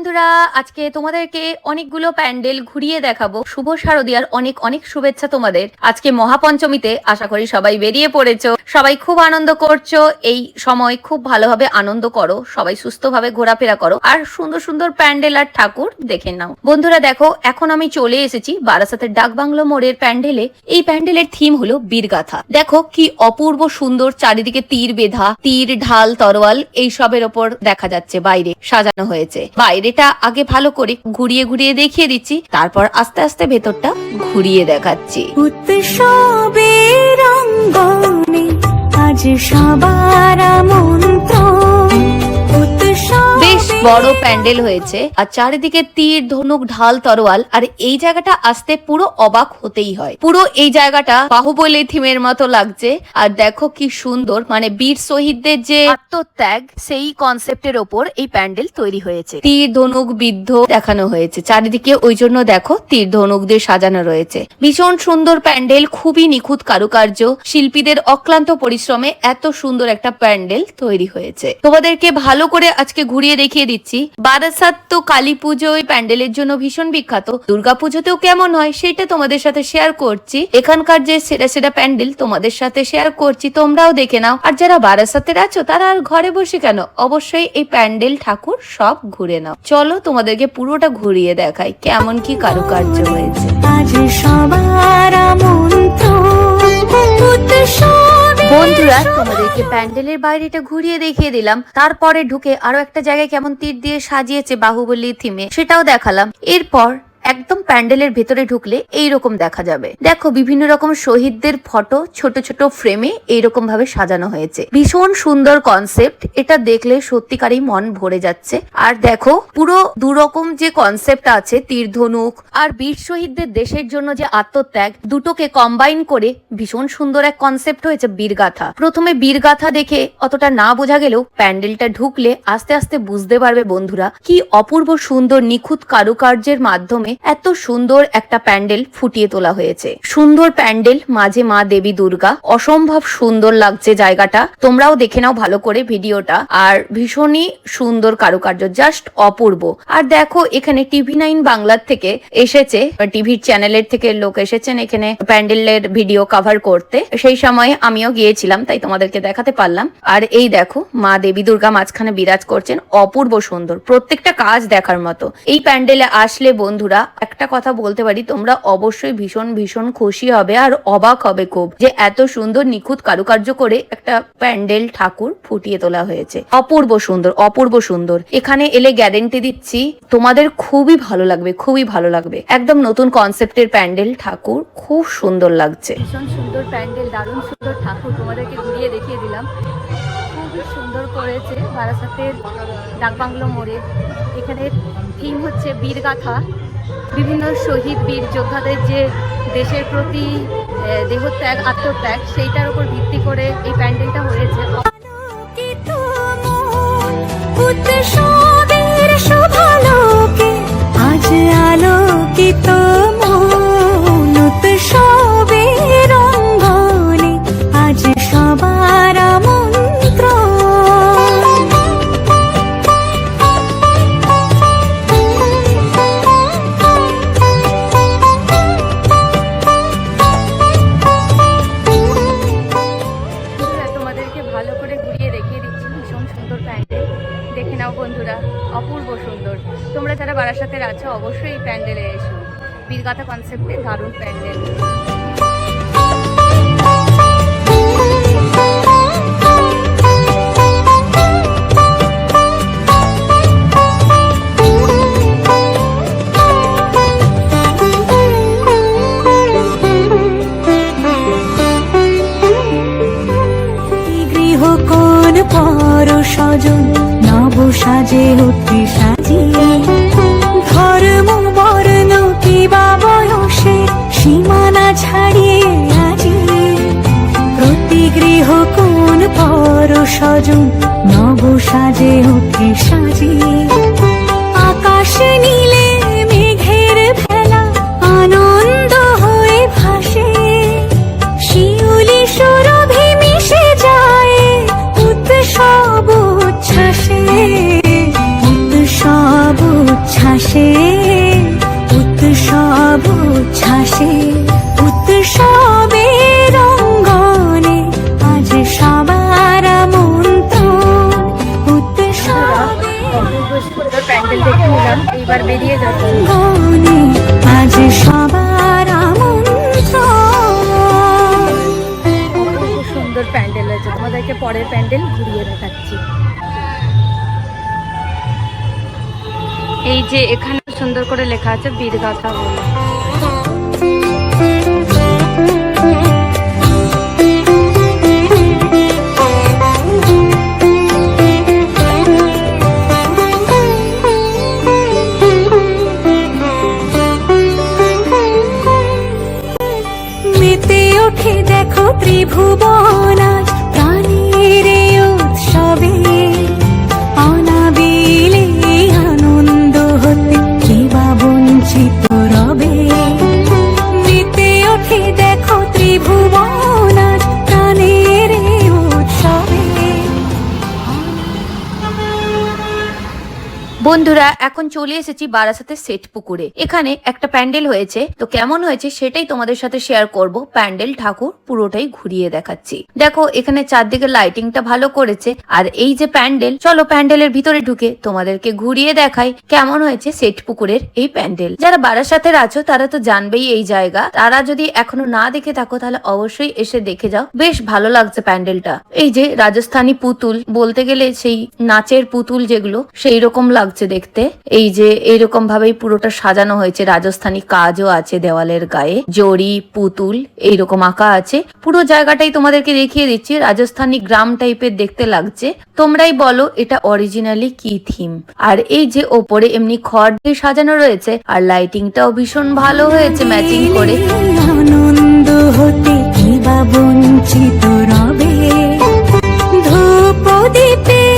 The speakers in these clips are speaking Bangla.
বন্ধুরা, আজকে তোমাদেরকে অনেকগুলো প্যান্ডেল ঘুরিয়ে দেখাবো। শুভ শারদিয়ার অনেক অনেক শুভেচ্ছা তোমাদের। আজকে মহাপঞ্চমীতে আশা করি সবাই বেরিয়ে পড়েছো। সবাই খুব আনন্দ করছ। এই সময় খুব ভালোভাবে আনন্দ করো। সবাই সুস্থভাবে ঘোরাফেরা করো। আর সুন্দর সুন্দর প্যান্ডেল আর ঠাকুর দেখে নাও। বন্ধুরা, দেখো, এখন আমি চলে এসেছি বারাসাতের ডাকবাংলো মোড়ের প্যান্ডেলে। এই প্যান্ডেলের থিম হলো বীরগাথা। দেখো, কি অপূর্ব সুন্দর চারিদিকে তীর বেধা, তীর, ঢাল, তরোয়াল এই সবের ওপর দেখা যাচ্ছে বাইরে, সাজানো হয়েছে। বাইরেটা আগে ভালো করে ঘুরিয়ে ঘুরিয়ে দেখিয়ে দিচ্ছি, তারপর আস্তে আস্তে ভেতরটা ঘুরিয়ে দেখাচ্ছি। আজ সবার মন্ত্র বেশ বড় প্যান্ডেল হয়েছে আর চারিদিকে তীর, ধনুক, ঢাল, তরোয়াল, আর এই জায়গাটা আসতে পুরো অবাক হতেই হয়। পুরো এই জায়গাটা বাহুবলী থিমের মতো লাগছে। আর দেখো কি সুন্দর মানে বীর শহীদদের যে আত্মত্যাগ, সেই কনসেপ্টের ওপর এই প্যান্ডেল তৈরি হয়েছে। তীর, ধনুক, বিদ্ধ দেখানো হয়েছে। চারিদিকে ওই জন্য দেখো তীর, ধনুক দিয়ে সাজানো রয়েছে। ভীষণ সুন্দর প্যান্ডেল, খুবই নিখুঁত কারুকার্য। শিল্পীদের অক্লান্ত পরিশ্রমে এত সুন্দর একটা প্যান্ডেল তৈরি হয়েছে। তোমাদেরকে ভালো করে আজকে ঘুরিয়ে দেখিয়ে দিচ্ছি। বারাসাত তো কালী পুজো ওই প্যান্ডেলের জন্য ভীষণ বিখ্যাত। দুর্গা পুজোতেও কেমন হয় সেটা তোমাদের সাথে শেয়ার করছি। এখানকার যে সেরা সেরা প্যান্ডেল তোমাদের সাথে শেয়ার করছি, তোমরাও দেখে নাও। আর যারা বারাসাতের আছো, তারা আর ঘরে বসে কেন? অবশ্যই এই প্যান্ডেল ঠাকুর সব ঘুরে নাও। চলো তোমাদেরকে পুরোটা ঘুরিয়ে দেখাই কেমন কি কারুকার্য হয়েছে। আজ সবার মন্ত্র উৎসবে বন্ধুরা, তোমাদেরকে প্যান্ডেলের বাইরেটা ঘুরিয়ে দেখিয়ে দিলাম। তারপরে ঢুকে আরও একটা জায়গায় কেমন তীর দিয়ে সাজিয়েছে বাহুবলী থিমে সেটাও দেখালাম। এরপর একদম প্যান্ডেলের ভেতরে ঢুকলে এই রকম দেখা যাবে। দেখো, বিভিন্ন রকম শহীদদের ফটো, ছোট ছোট ফ্রেমে এইরকম ভাবে সাজানো হয়েছে। ভীষণ সুন্দর কনসেপ্ট এটা দেখলে সত্যিকারই মন ভরে যাচ্ছে। আর দেখো, পুরো দুরকম যে কনসেপ্ট আছে, তীর ধনুক আর বীর শহীদদের দেশের জন্য যে আত্মত্যাগ, দুটোকে কম্বাইন করে ভীষণ সুন্দর এক কনসেপ্ট হয়েছে বীরগাথা। প্রথমে বীরগাথা দেখে অতটা না বোঝা গেলেও প্যান্ডেলটা ঢুকলে আস্তে আস্তে বুঝতে পারবে বন্ধুরা কি অপূর্ব সুন্দর নিখুঁত কারুকার্যের মাধ্যমে এত সুন্দর একটা প্যান্ডেল ফুটিয়ে তোলা হয়েছে। সুন্দর প্যান্ডেল, মাঝে মা দেবী দুর্গা। অসম্ভব সুন্দর লাগছে জায়গাটা। তোমরাও দেখে নাও ভালো করে ভিডিওটা। আর ভীষণই সুন্দর কারুকার্য, জাস্ট অপূর্ব। আর দেখো, এখানে টিভি নাইন বাংলার থেকে এসেছে, টিভির চ্যানেলের থেকে লোক এসেছেন এখানে প্যান্ডেলের ভিডিও কভার করতে। সেই সময় আমিও গিয়েছিলাম, তাই তোমাদেরকে দেখাতে পারলাম। আর এই দেখো, মা দেবী দুর্গা মাঝখানে বিরাজ করছেন, অপূর্ব সুন্দর। প্রত্যেকটা কাজ দেখার মতো। এই প্যান্ডেলে আসলে বন্ধুরা একটা কথা বলতে পারি, তোমরা অবশ্যই ভীষণ ভীষণ খুশি হবে আর অবাক হবে খুব যে এত সুন্দর নিখুঁত কারুকার্য করে একটা প্যান্ডেল ঠাকুর ফুটিয়ে তোলা হয়েছে। অপূর্ব সুন্দর অপূর্ব সুন্দর। এখানে এলে গ্যারেন্টি দিচ্ছি, তোমাদের খুবই ভালো লাগবে, খুবই ভালো লাগবে। একদম নতুন কনসেপ্টের প্যান্ডেল ঠাকুর, খুব সুন্দর লাগছে। ভীষণ সুন্দর প্যান্ডেল, দারুণ সুন্দর ঠাকুর তোমাদেরকে ঘুরিয়ে দেখিয়ে দিলাম। খুবই সুন্দর করেছে, বারাসাতের ডাকবাংলো মোড়ে। এখানে থিম হচ্ছে বীরগাথা। বিভিন্ন শহীদ বীর যোদ্ধাদের যে দেশের প্রতি দেহত্যাগ, আত্মত্যাগ, সেইটার উপর ভিত্তি করে এই প্যান্ডেলটা হয়েছে। আজ আলোকিত বীরগাথা কনসেপ্টে দারুণ প্যান্ডেল সাজে অতি সজন নব সাজে ওকে সাজিয়ে এইবার বেরিয়ে যাচ্ছি আজ সবার খুব সুন্দর প্যান্ডেল হয়েছে। তোমাদেরকে পরের প্যান্ডেল ঘুরিয়ে দেখাচ্ছি। এই যে এখানে সুন্দর করে লেখা আছে বীরগাথা বলে। ত্রিভুবন বন্ধুরা, এখন চলে এসেছি বারাসাতের সেট পুকুরে। এখানে একটা প্যান্ডেল হয়েছে। তো কেমন হয়েছে সেটাই তোমাদের সাথে শেয়ার করব। প্যান্ডেল ঠাকুর পুরোটাই ঘুরিয়ে দেখাচ্ছি। দেখো, এখানে চারদিকে লাইটিংটা ভালো করেছে। আর এই যে প্যান্ডেল, চলো প্যান্ডেলের ভিতরে ঢুকে তোমাদেরকে ঘুরিয়ে দেখাই কেমন হয়েছে সেট পুকুরের এই প্যান্ডেল। যারা বারাসাতের আছো, তারা তো জানবেই এই জায়গা। তারা যদি এখনও না দেখে থাকো, তাহলে অবশ্যই এসে দেখে যাও। বেশ ভালো লাগছে প্যান্ডেলটা। এই যে রাজস্থানী পুতুল, বলতে গেলে সেই নাচের পুতুল যেগুলো সেই রকম লাগছে। দেখতে। এই যে, এইরকম ভাবেই পুরোটা সাজানো হয়েছে। রাজস্থানী কাজও আছে দেওয়ালের গায়ে। জড়ি, পুতুল, এইরকম আঁকা আছে। পুরো জায়গাটাই তোমাদেরকে দেখিয়ে দিচ্ছি। রাজস্থানী গ্রাম টাইপের দেখতে লাগছে। তোমরাই বলো, এটা অরিজিনালি কি থিম? আর এই যে ওপরে এমনি খড় দিয়ে সাজানো রয়েছে, আর লাইটিংটাও ভীষণ ভালো হয়েছে ম্যাচিং করে। বঞ্চিত রবে? ধূপ দীপে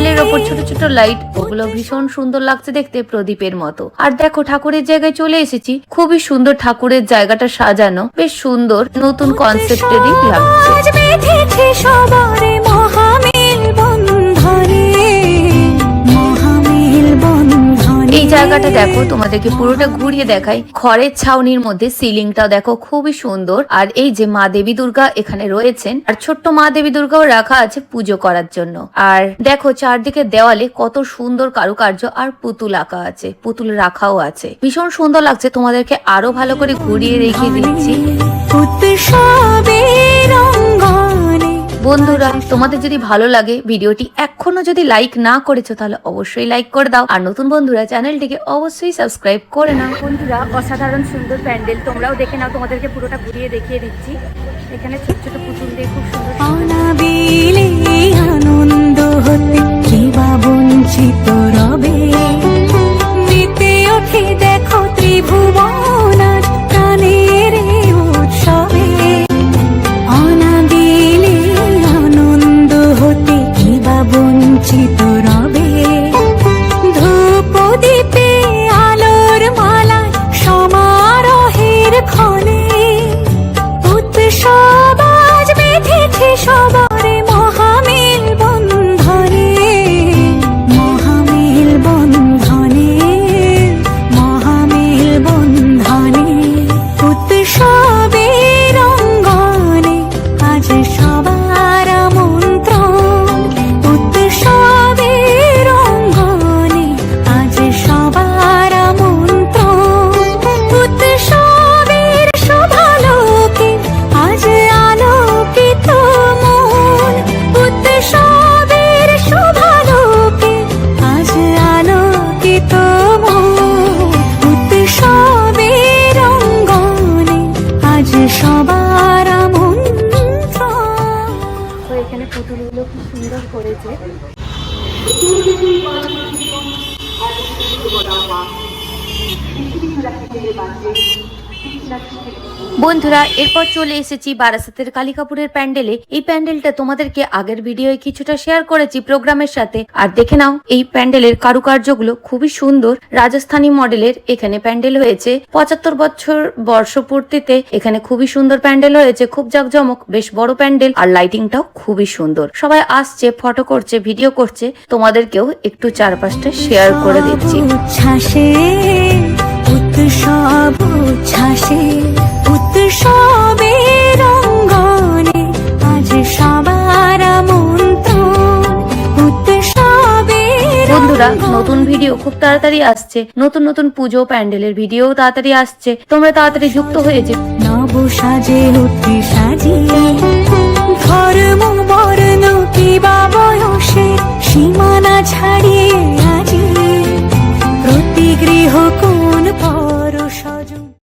দেওয়ালের ওপর ছোট ছোট লাইট ওগুলো ভীষণ সুন্দর লাগছে দেখতে প্রদীপের মতো। আর দেখো, ঠাকুরের জায়গায় চলে এসেছি। খুবই সুন্দর ঠাকুরের জায়গাটা সাজানো। বেশ সুন্দর, নতুন কনসেপ্টেরই লাগছে। জায়গাটা দেখো, তোমাদেরকে পুরোটা ঘুরিয়ে দেখাই। খড়ের ছাউনির মধ্যে সিলিংটাও দেখো, খুবই সুন্দর। আর এই যে মা দেবী দুর্গা এখানে রয়েছেন, আর ছোট্ট মা দেবী দুর্গাও রাখা আছে পুজো করার জন্য। আর দেখো, চারদিকে দেওয়ালে কত সুন্দর কারুকার্য আর পুতুল আঁকা আছে, পুতুল রাখাও আছে। ভীষণ সুন্দর লাগছে, তোমাদেরকে আরও ভালো করে ঘুরিয়ে দেখিয়ে দিচ্ছি। রঙ্গনে বন্ধুরা তোমাদের যদি ভালো লাগে ভিডিওটি এখনও যদি লাইক না করেছ তাহলে অবশ্যই লাইক করে দাও। আর নতুন বন্ধুরা চ্যানেলটিকে অবশ্যই সাবস্ক্রাইব করে নাও। বন্ধুরা অসাধারণ সুন্দর প্যান্ডেল তোমরাও দেখে নাও তোমাদেরকে পুরোটা ঘুরিয়ে দেখিয়ে দিচ্ছি। এখানে ছোট ছোট পুতুল দিয়ে খুব সুন্দর বন্ধুরা, এরপর চলে এসেছি বারাসাতের কালিকাপুরের প্যান্ডেলে। এই প্যান্ডেলটা তোমাদেরকে আগের ভিডিওয়ে কিছুটা শেয়ার করেছি প্রোগ্রামের সাথে। আর দেখে নাও, এই প্যান্ডেলের কারুকার্যগুলো খুবই সুন্দর। রাজস্থানী মডেলের এখানে প্যান্ডেল হয়েছে। পঁচাত্তর বছর বর্ষপূর্তিতে এখানে খুবই সুন্দর প্যান্ডেল হয়েছে। খুব জাঁকজমক, বেশ বড় প্যান্ডেল। আর লাইটিংটাও খুবই সুন্দর। সবাই আসছে ফটো করছে ভিডিও করছে। তোমাদেরকেও একটু চারপাশটা শেয়ার করে দিচ্ছি। উৎসব উচ্ছ্বাসে উৎসবে রঙ্গনে আজ সবার মন্ত্র উৎসবে বন্ধুরা নতুন ভিডিও খুব তাড়াতাড়ি আসছে। নতুন নতুন পুজো প্যান্ডেলের ভিডিও তাড়াতাড়ি আসছে। তোমরা তাড়াতাড়ি যুক্ত হয়ে যে নব সাজে উঠে সাজিয়ে ধর্ম বর্ণ কিবা বয়সে সীমানা ছাড়িয়ে আজি। প্রতি গৃহ কোন কোণ